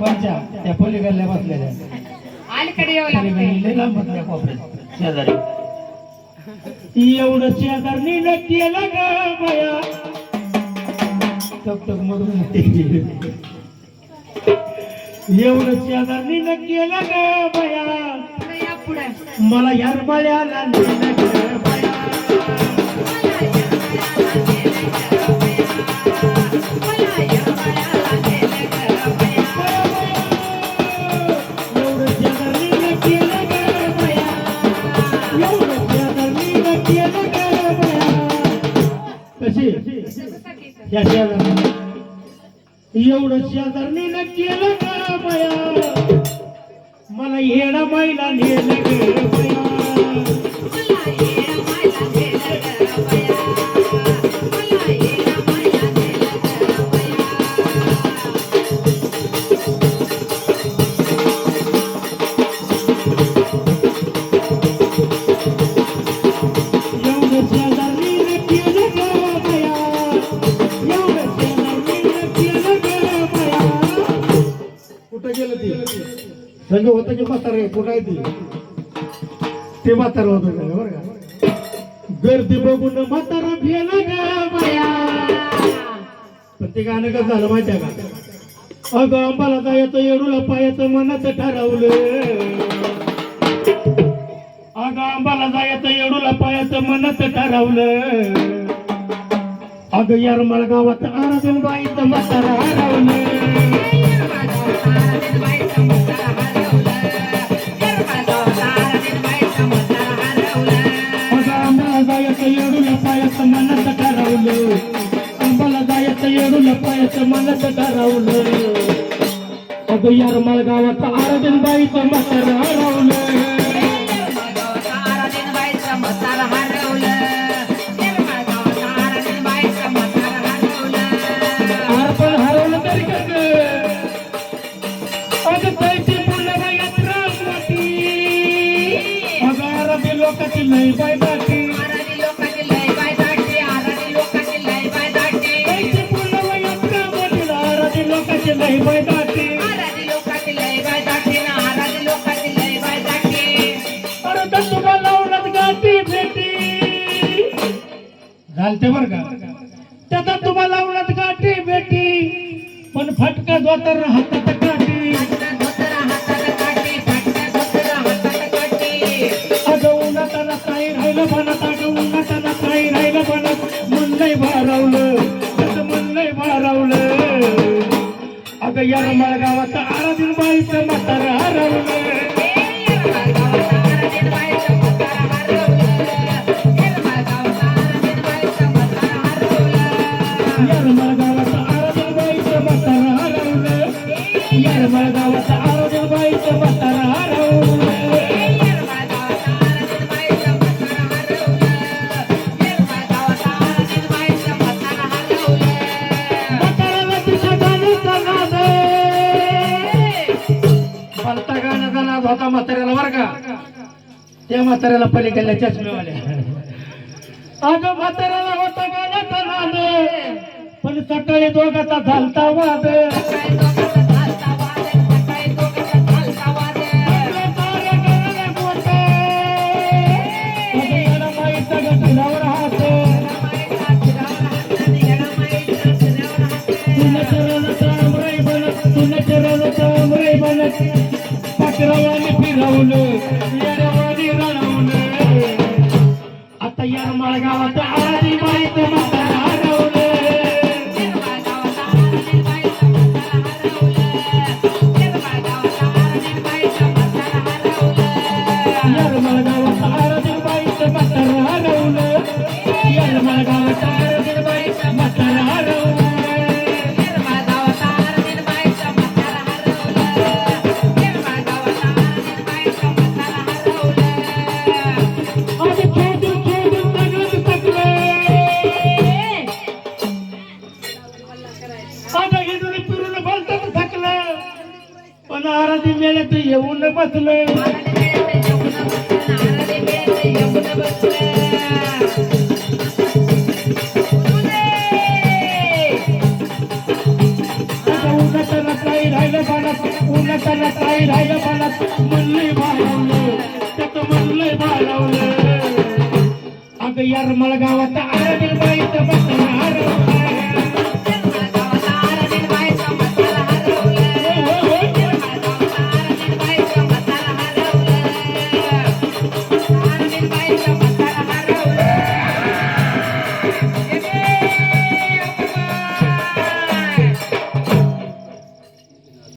बाबांच्या त्या पलीकडल्या बसलेल्या अलीकडे येऊ पलीकडे लांब बसल्या कोपऱ्यात. शेजारी. एवढं शेजारनी न केलं ग बया टक टक मधून एवढं शेजारनी न केलं ग बया मला यारमाळ्याला नेलं कशी? एवढं शेजारणी केलं का मला येडा मैला नेलं संग होतं की म्हातारे कुठं आहे ती? ते म्हातारं होतं का बरं का? गर्दी बघून म्हातारा भेला ग बाया पण ते गाणं कसं झालं माहिती आहे का? अगं अंबाला जायचं येडूला पायाचं मनात ठरवलं. अगं अंबाला जायचं येडूला पायाचं मनात ठरवलं. अगं यार गावात आराधन बाईचं म्हातारा हरवलं. बाईचं पायाचं मनात ठरवलं अगं यार मळगावात आराधन बाईचं म्हातारा हरवलं. Bye bye. घालते बर का? त्याचा तुम्हाला लावण्यात गाठी भेटी. पण फटका जोतर हातात होता म्हाताऱ्याला बरं का त्या म्हाताऱ्याला पलीकडल्या चष्मेवाल्या अगं म्हाताऱ्याला होता गाण्याचा नाद पण सकाळी दोघाचा झालता वाद. आता येरमाळ गावात आळी बाईचं म्हातारं येऊन बसलं. आता काही राहिलं पाण्यात येताना काही राहिलं मला म्हणलंय बाळवलं त्यात म्हणलंय बाळवलं अगं यार मला गावात आरबी बाईचं